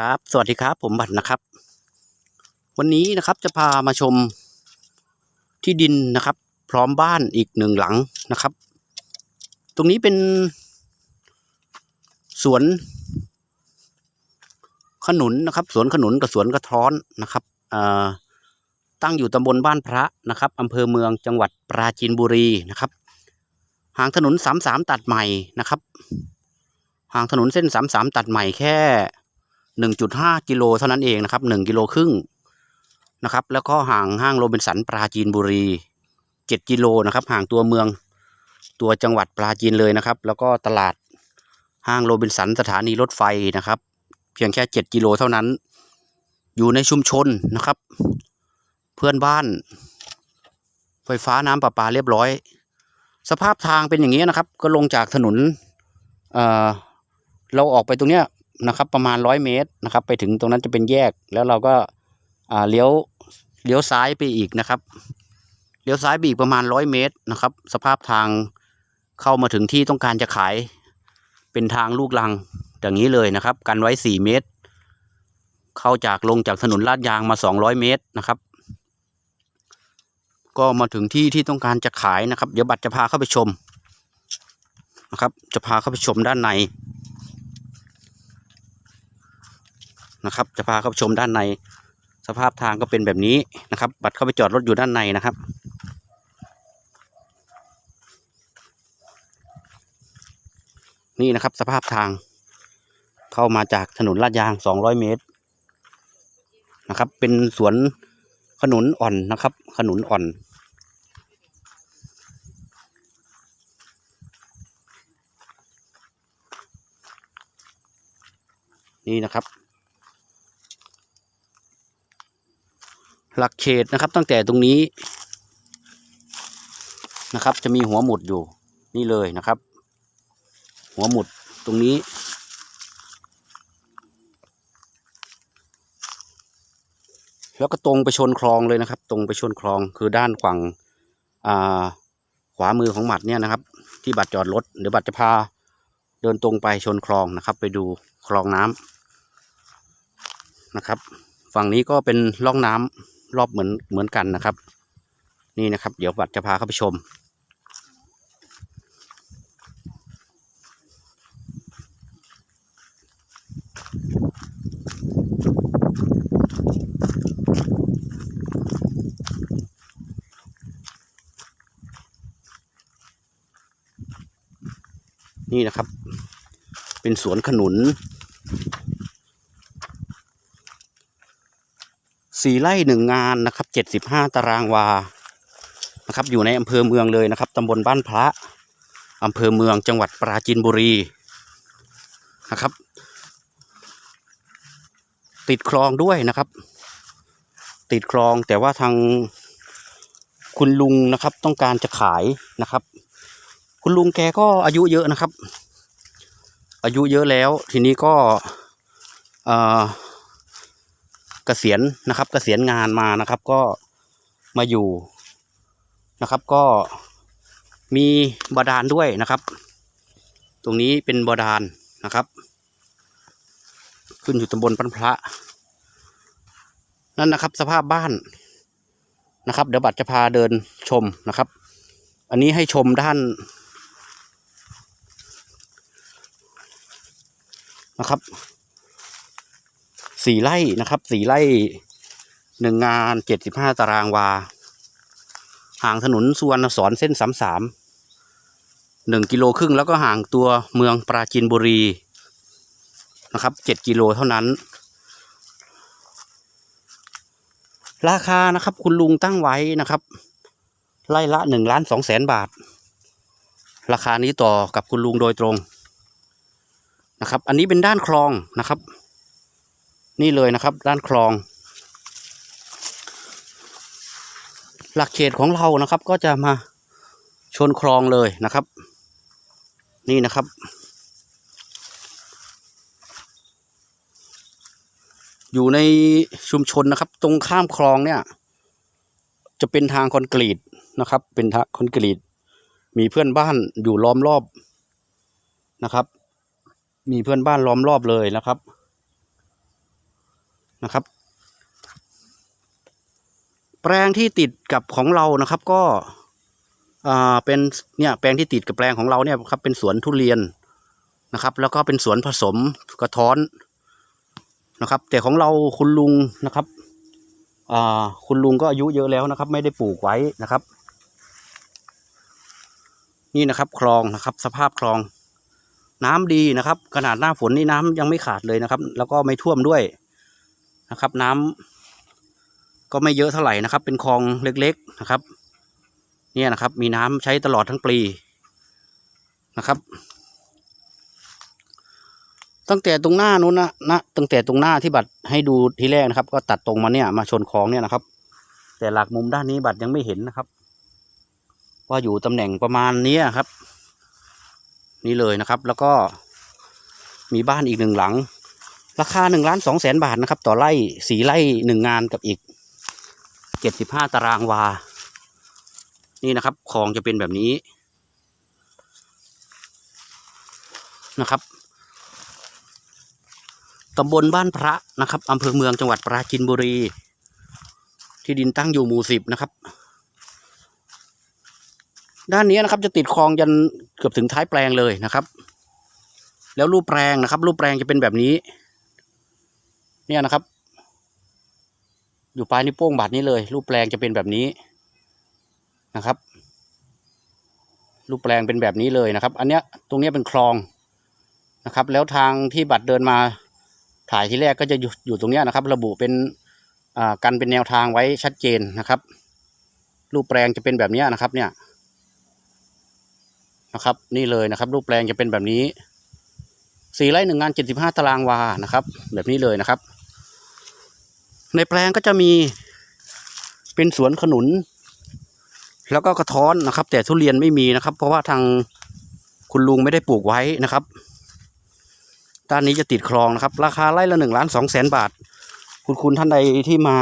ครับ สวัสดีครับผมบัตรนะครับ วันนี้นะครับจะพามาชมที่ดินนะครับ พร้อมบ้านอีกหนึ่งหลังนะครับ ตรงนี้เป็น สวน ขนุนนะครับ สวนขนุนกับสวนกระท้อนนะครับตั้งอยู่ตำบลบ้านพระนะครับอำเภอเมืองจังหวัดปราจีนบุรีนะครับห่างถนนสามสามตัดใหม่นะครับ ห่างถนนเส้นสามสามตัดใหม่แค่ หนึ่งจุดห้ากิโลเท่านั้นเองนะครับหนึ่งกิโลครึ่งนะครับ แล้วก็ห่างห้างโรบินสันปราจีนบุรีเจ็ดกิโลนะครับห่างตัวเมืองตัวจังหวัดปราจีนเลยนะครับ แล้วก็ตลาดห้างโรบินสันสถานีรถไฟนะครับ เพียงแค่เจ็ดกิโลเท่านั้น อยู่ในชุมชนนะครับ เพื่อนบ้าน ไฟฟ้าน้ำประปาเรียบร้อย สภาพทางเป็นอย่างนี้นะครับ ก็ลงจากถนนเเราออกไปตรงเนี้ย นะครับ ประมาณร้อยเมตรนะครับ ไปถึงตรงนั้นจะเป็นแยก แล้วเราก็เลี้ยวเลี้ยวซ้ายไปอีกนะครับ เลี้ยวซ้ายไปอีกประมาณร้อยเมตรนะครับ สภาพทางเข้ามาถึงที่ต้องการจะขาย เป็นทางลูกลังอย่างนี้เลยนะครับ กันไว้สี่เมตร เข้าจากลงจากถนนลาดยางมาสองร้อยเมตรนะครับ ก็มาถึงที่ที่ต้องการจะขายนะครับ เดี๋ยวบัตรจะพาเข้าไปชมนะครับ จะพาเข้าไปชมด้านใน นะครับ จะพาเข้าไปชมด้านใน สภาพทางก็เป็นแบบนี้นะครับ บัตรเข้าไปจอดรถอยู่ด้านในนะครับ นี่นะครับสภาพทาง เข้ามาจากถนนลาดยาง 200 เมตรนะครับ เป็นสวนขนุนอ่อนนะครับ ขนุนอ่อนนี่นะครับ หลักเขตนะครับ ตั้งแต่ตรงนี้นะครับ จะมีหัวหมุดอยู่นี่เลยนะครับ หัวหมุดตรงนี้แล้วก็ตรงไปชนคลองเลยนะครับ ตรงไปชนคลองคือด้านฝั่งขวามือของหมัดเนี่ยนะครับ ที่บัตรจอดรถเดี๋ยวบัตรจะพาเดินตรงไปชนคลองนะครับ ไปดูคลองน้ำนะครับ ฝั่งนี้ก็เป็นร่องน้ำ รอบเหมือนเหมือนกันนะครับ นี่นะครับ เดี๋ยวบัตรจะพาเข้าไปชม นี่นะครับ เป็นสวนขนุน สี่ไร่หนึ่งงานนะครับเจ็ดสิบห้าตารางวานะครับอยู่ในอำเภอเมืองเลยนะครับตำบลบ้านพระอำเภอเมืองจังหวัดปราจีนบุรีนะครับ ติดคลองด้วยนะครับ ติดคลองแต่ว่าทางคุณลุงนะครับต้องการจะขายนะครับ คุณลุงแกก็อายุเยอะนะครับ อายุเยอะแล้วทีนี้ก็เอ่อ เกษียณนะครับ เกษียณงานมานะครับ ก็มาอยู่นะครับ ก็มีบาดาลด้วยนะครับ ตรงนี้เป็นบาดาลนะครับ ขึ้นอยู่ตำบลปันพระ นั่นนะครับ สภาพบ้านนะครับ เดี๋ยวบัตรจะพาเดินชมนะครับ อันนี้ให้ชมด้านนะครับ สี่ไร่นะครับสี่ไร่หนึ่งงานเจ็ดสิบห้าตารางวา ห่างถนนสุวรรณสอนเส้นสามสามหนึ่งกิโลครึ่งแล้วก็ห่างตัวเมืองปราจีนบุรีนะครับเจ็ดกิโลเท่านั้น ราคานะครับคุณลุงตั้งไว้นะครับไร่ละหนึ่งล้านสองแสนบาท ราคานี้ต่อกับคุณลุงโดยตรงนะครับ อันนี้เป็นด้านคลองนะครับ นี่เลยนะครับ ด้านคลอง หลักเขตของเรานะครับ ก็จะมาชนคลองเลยนะครับ นี่นะครับ อยู่ในชุมชนนะครับ ตรงข้ามคลองเนี่ย จะเป็นทางคอนกรีตนะครับ เป็นทางคอนกรีต มีเพื่อนบ้านอยู่ล้อมรอบนะครับ มีเพื่อนบ้านล้อมรอบเลยนะครับ นะครับ แปลงที่ติดกับของเรานะครับ ก็เป็นเนี่ยแปลงที่ติดกับแปลงของเราเนี่ยครับเป็นสวนทุเรียนนะครับ แล้วก็เป็นสวนผสมกระท้อนนะครับ แต่ของเราคุณลุงนะครับคุณลุงก็อายุเยอะแล้วนะครับ ไม่ได้ปลูกไว้นะครับ นี่นะครับ คลองนะครับ สภาพคลอง น้ำดีนะครับ ขนาดหน้าฝนนี่น้ำยังไม่ขาดเลยนะครับ แล้วก็ไม่ท่วมด้วย นะครับ น้ำก็ไม่เยอะเท่าไหร่นะครับ เป็นคลองเล็กๆนะครับ เนี่ยนะครับ มีน้ำใช้ตลอดทั้งปีนะครับ ตั้งแต่ตรงหน้านู้นนะนะตั้งแต่ตรงหน้าที่บัตรให้ดูทีแรกนะครับ ก็ตัดตรงมาเนี่ยมาชนคลองเนี่ยนะครับ แต่หลักมุมด้านนี้บัตรยังไม่เห็นนะครับว่าอยู่ตำแหน่งประมาณนี้ครับ นี่เลยนะครับ แล้วก็มีบ้านอีกหนึ่งหลัง ราคาหนึ่งล้านสองแสนบาทนะครับ ต่อไร่สีไร่หนึ่งงานกับอีกเจ็ดสิบห้าตารางวา นี่นะครับคลองจะเป็นแบบนี้นะครับตำบลบ้านพระนะครับอำเภอเมืองจังหวัดปราจีนบุรี ที่ดินตั้งอยู่หมู่สิบนะครับ ด้านนี้นะครับจะติดคลองยันเกือบถึงท้ายแปลงเลยนะครับ แล้วรูปแปลงนะครับ รูปแปลงจะเป็นแบบนี้ เนี่ยนะครับ อยู่ปลายนิ้วโป้งบาดนี้เลย รูปแปลงจะเป็นแบบนี้นะครับ รูปแปลงเป็นแบบนี้เลยนะครับ อันเนี้ยตรงเนี้ยเป็นคลองนะครับ แล้วทางที่บัตรเดินมาถ่ายที่แรกก็จะอยู่อยู่ตรงเนี้ยนะครับ ระบุเป็นอ่ากันเป็นแนวทางไว้ชัดเจนนะครับ รูปแปลงจะเป็นแบบนี้นะครับ เนี่ยนะครับ นี่เลยนะครับ รูปแปลงจะเป็นแบบนี้สี่ไร่หนึ่งงานเจ็ดสิบห้าตารางวานะครับ แบบนี้เลยนะครับ ในแปลงก็จะมีเป็นสวนขนุน แล้วก็กระท้อนนะครับ แต่ทุเรียนไม่มีนะครับ เพราะว่าทางคุณลุงไม่ได้ปลูกไว้นะครับ ด้านนี้จะติดคลองนะครับ ราคาไร่ละหนึ่งล้านสองแสนบาท คุณคุณท่านใดที่มา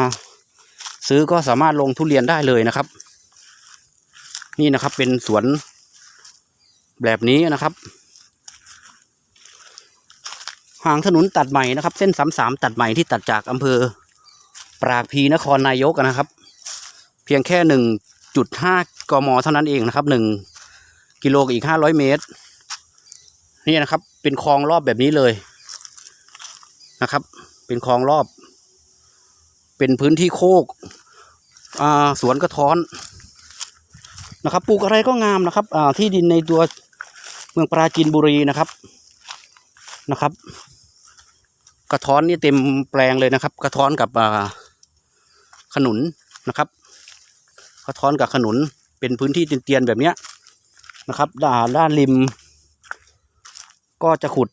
ซื้อก็สามารถลงทุเรียนได้เลยนะครับ นี่นะครับเป็นสวนแบบนี้นะครับหางถนนตัดใหม่นะครับ เส้นสามสามตัดใหม่ที่ตัดจากอำเภอ ปรากพีนครนายกนะครับ เพียงแค่หนึ่งจุดห้ากมเท่านั้นเองนะครับหนึ่งกิโลกับอีกห้าร้อยเมตร นี่นะครับ เป็นคลองรอบแบบนี้เลยนะครับ เป็นคลองรอบ เป็นพื้นที่โคกสวนกระท้อนนะครับปลูกอะไรก็งามนะครับที่ดินในตัวเมืองปราจีนบุรีนะครับนะครับ กระท้อนนี่เต็มแปลงเลยนะครับ กระท้อนกับอ่า ขนุนนะครับกระท้อนกับขนุนเป็นพื้นที่เตียนๆแบบเนี้ยนะครับด้านด้านริม ก็จะขุด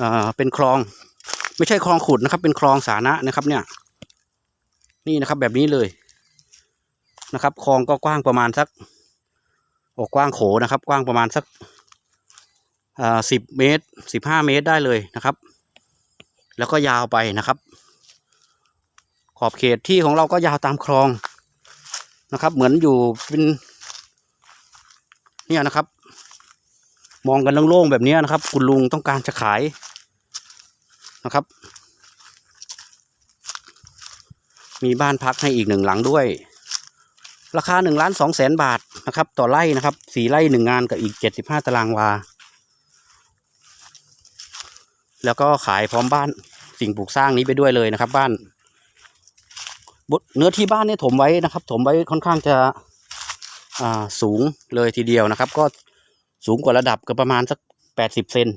อ่าเป็นคลอง ไม่ใช่คลองขุดนะครับ เป็นคลองสาธารณะนะครับเนี่ย นี่นะครับแบบนี้เลยนะครับคลองก็กว้างประมาณสักโอ้กว้างโขนะครับ กว้างประมาณสักอ่าสิบเมตรสิบห้าเมตรได้เลยนะครับ แล้วก็ยาวไปนะครับ ขอบเขตที่ของเราก็ยาวตามคลองนะครับ เหมือนอยู่เป็นเนี่ยนะครับ มองกันโล่งๆแบบนี้นะครับ คุณลุงต้องการจะขายนะครับ มีบ้านพักให้อีกหนึ่งหลังด้วย ราคาหนึ่งล้านสองแสนบาทนะครับ ต่อไร่นะครับสี่ไร่หนึ่งงานกับอีกเจ็ดสิบห้าตารางวา แล้วก็ขายพร้อมบ้านสิ่งปลูกสร้างนี้ไปด้วยเลยนะครับ บ้าน เนื้อที่บ้านเนี่ยถมไว้นะครับ ถมไว้ค่อนข้างจะสูงเลยทีเดียวนะครับ ก็สูงกว่าระดับก็ประมาณสักแปดสิบเซน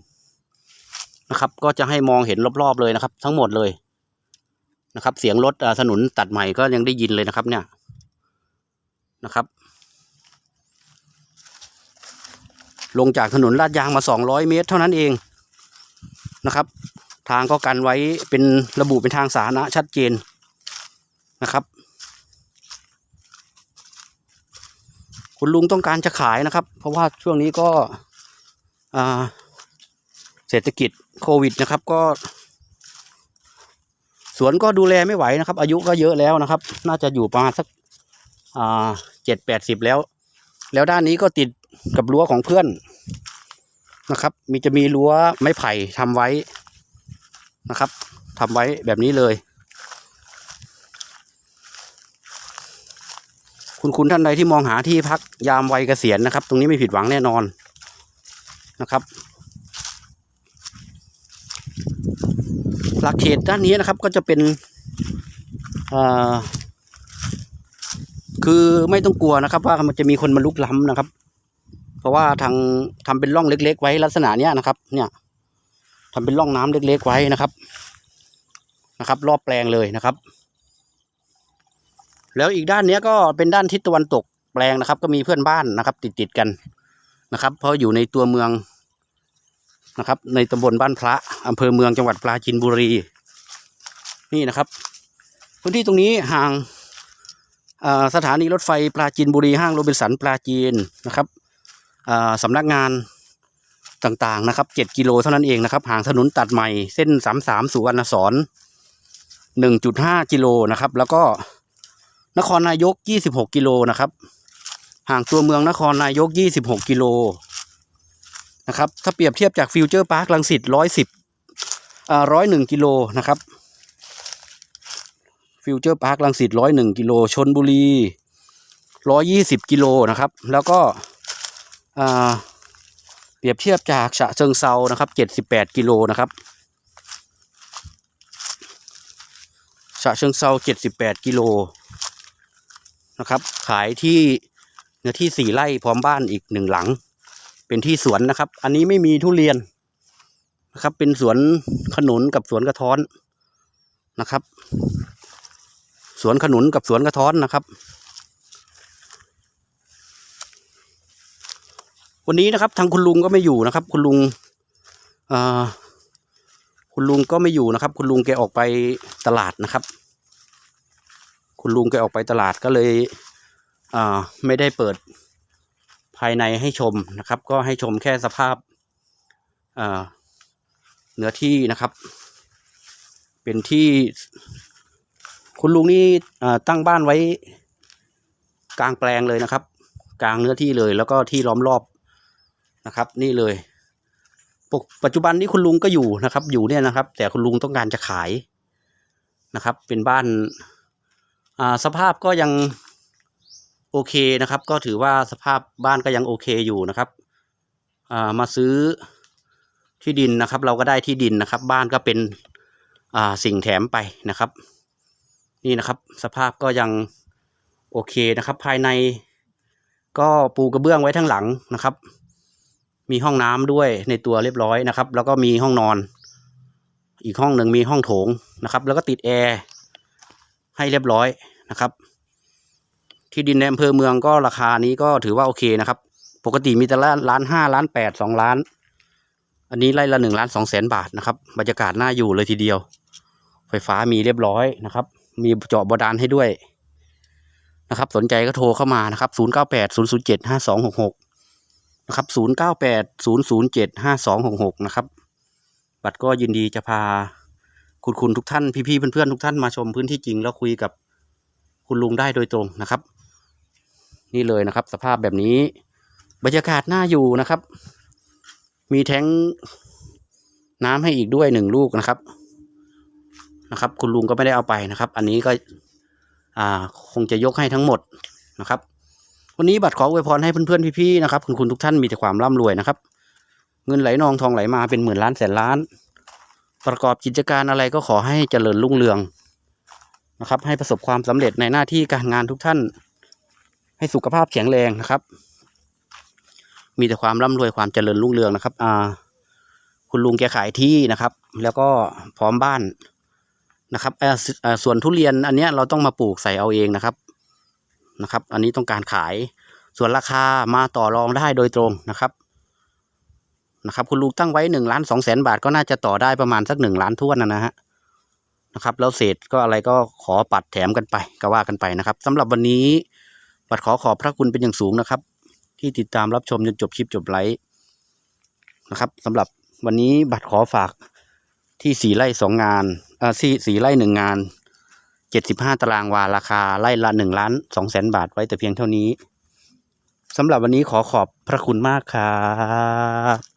นะครับ ก็จะให้มองเห็นรอบๆเลยนะครับ ทั้งหมดเลยนะครับ เสียงรถถนนตัดใหม่ก็ยังได้ยินเลยนะครับ เนี่ยนะครับ ลงจากถนนลาดยางมา200เมตร เท่านั้นเองนะครับ ทางก็กันไว้เป็นระบุเป็นทางสาธารณะชัดเจน นะครับ คุณลุงต้องการจะขายนะครับ เพราะว่าช่วงนี้ก็เศรษฐกิจโควิดนะครับ ก็ สวนก็ดูแลไม่ไหวนะครับ อายุก็เยอะแล้วนะครับ น่าจะอยู่ประมาณสักเจ็ดแปดสิบแล้ว แล้วด้านนี้ก็ติดกับรั้วของเพื่อนนะครับ มีจะมีรั้วไม้ไผ่ทำไว้นะครับททำไว้แบบนี้เลย คุณคุณท่านใดที่มองหาที่พักยามวัยเกษียณนะครับ ตรงนี้ไม่ผิดหวังแน่นอนนะครับหลักเขตด้านนี้นะครับก็จะเป็นอ่อคือไม่ต้องกลัวนะครับ ว่ามันจะมีคนมาลุกล้ำนะครับ เพราะว่าทางทำเป็นร่องเล็ก ๆ ไว้ลักษณะเนี้ยนะครับ เนี่ยทำเป็นร่องน้ำเล็ก ๆ ไว้นะครับนะครับ รอบแปลงเลยนะครับ แล้วอีกด้านนี้ก็เป็นด้านทิศตะวันตกแปลงนะครับ ก็มีเพื่อนบ้านนะครับ ติดติดๆกันนะครับเพราะอยู่ในตัวเมืองนะครับ ในตำบลบ้านพระอำเภอเมืองจังหวัดปราจีนบุรี นี่นะครับ พื้นที่ตรงนี้ห่างอ่าสถานีรถไฟปราจีนบุรีห้างโรบินสันปราจีนนะครับอ่าสำนักงานต่างๆนะครับเจ็ดกิโลเท่านั้นเองนะครับห่างถนนตัดใหม่เส้นสามสามสุวรรณสอนหนึ่งจุดห้ากิโลนะครับ แล้วก็ นครนายกยี่สิบหกกิโลนะครับ ห่างตัวเมืองนครนายกยี่สิบหกกิโลนะครับ ถ้าเปรียบเทียบจากฟิวเจอร์พาร์คลังสิตร้อยสิบอ่าร้อยหนึ่งกิโลนะครับ ฟิวเจอร์พาร์คลังสิตร้อยหนึ่งกิโล ชนบุรีร้อยี่สิบกิโลนะครับ แล้วก็อ่าเปรียบเทียบจากฉะเชิงเซานะครับเจ็ดสิบแปดกิโลนะครับฉะเชิงเซาเจ็ดสิบแปดกิโล นะครับ ขายที่เนื้อที่สี่ไร่พร้อมบ้านอีกหนึ่งหลัง เป็นที่สวนนะครับ อันนี้ไม่มีทุเรียนนะครับ เป็นสวนขนุนกับสวนกระท้อนนะครับ สวนขนุนกับสวนกระท้อนนะครับ วันนี้นะครับ ทางคุณลุงก็ไม่อยู่นะครับ คุณลุงคุณลุงก็ไม่อยู่นะครับ คุณลุงแกออกไปตลาดนะครับ คุณลุงแกออกไปตลาดก็เลยไม่ได้เปิดภายในให้ชมนะครับ ก็ให้ชมแค่สภาพเนื้อที่นะครับ เป็นที่คุณลุงนี่ตั้งบ้านไว้กลางแปลงเลยนะครับ กลางเนื้อที่เลยแล้วก็ที่ล้อมรอบนะครับ นี่เลยป,ปัจจุบันนี้คุณลุงก็อยู่นะครับ อยู่เนี่ยนะครับ แต่คุณลุงต้องการจะขายนะครับ เป็นบ้าน สภาพก็ยังโอเคนะครับ ก็ถือว่าสภาพบ้านก็ยังโอเคอยู่นะครับามาซื้อที่ดินนะครับ เราก็ได้ที่ดินนะครับ บ้านก็เป็นสิ่งแถมไปนะครับ นี่นะครับ สภาพก็ยังโอเคนะครับ ภายในก็ปูกระเบื้องไว้ทั้งหลังนะครับ มีห้องน้ำด้วยในตัวเรียบร้อยนะครับ แล้วก็มีห้องนอน อีกห้องหนึ่งมีห้องโถงนะครับ แล้วก็ติดแอร์ให้เรียบร้อย นะครับ ที่ดินในอำเภอเมืองก็ราคานี้ก็ถือว่าโอเคนะครับ ปกติมีแต่ล้านล้านห้าล้านแปดสองล้าน อันนี้ไร่ละหนึ่งล้านสองแสนบาทนะครับบรรยากาศน่าอยู่เลยทีเดียว ไฟฟ้ามีเรียบร้อยนะครับ มีเจาะบาดาลให้ด้วยนะครับ สนใจก็โทรเข้ามานะครับ0 9 8 0 0 7 5 2 6 6นย์ศูนย์เจ็ดห้าสองหกหกนะครับ0 9 8 0 0 7 5 2 6 6นะครับ บัตรก็ยินดีจะพาคุณคุณทุกท่านพี่ๆเพื่อนๆทุกท่านมาชมพื้นที่จริงแล้วคุยกับ คุณลุงได้โดยตรงนะครับ นี่เลยนะครับ สภาพแบบนี้ บรรยากาศน่าอยู่นะครับ มีแท้งน้ำให้อีกด้วยหนึ่งลูกนะครับนะครับ คุณลุงก็ไม่ได้เอาไปนะครับ อันนี้ก็อ่าคงจะยกให้ทั้งหมดนะครับ วันนี้บัตรขออวยพรให้เพื่อนๆพี่ๆนะครับ คุณคุณทุกท่านมีแต่ความร่ำรวยนะครับ เงินไหลนองทองไหลมาเป็นหมื่นล้านแสนล้าน ประกอบกิจการอะไรก็ขอให้เจริญรุ่งเรือง นะครับ ให้ประสบความสำเร็จในหน้าที่การงานทุกท่าน ให้สุขภาพแข็งแรงนะครับ มีแต่ความร่ำรวยความเจริญรุ่งเรืองนะครับ อ่า คุณลุงแกขายที่นะครับ แล้วก็พร้อมบ้านนะครับส่วนทุเรียนอันเนี้ยเราต้องมาปลูกใส่เอาเองนะครับนะครับ อันนี้ต้องการขาย ส่วนราคามาต่อรองได้โดยตรงนะครับนะครับ คุณลุงตั้งไว้หนึ่งล้านสองแสนบาทก็น่าจะต่อได้ประมาณสักหนึ่งล้านท้วนนะฮะ นะครับ แล้วเศษก็อะไรก็ขอปัดแถมกันไปก็ว่ากันไปนะครับสำหรับวันนี้บัดขอขอบพระคุณเป็นอย่างสูงนะครับ ที่ติดตามรับชมจนจบคลิปจบไลฟ์นะครับสำหรับวันนี้บัตรขอฝากที่สี่ไร่สองงานอ่าสี่สี่ไร่หนึ่งงานเจ็ดสิบห้าตารางวาราคาไร่ละหนึ่งล้านสองแสนบาทไว้แต่เพียงเท่านี้สำหรับวันนี้ขอขอบพระคุณมากครับ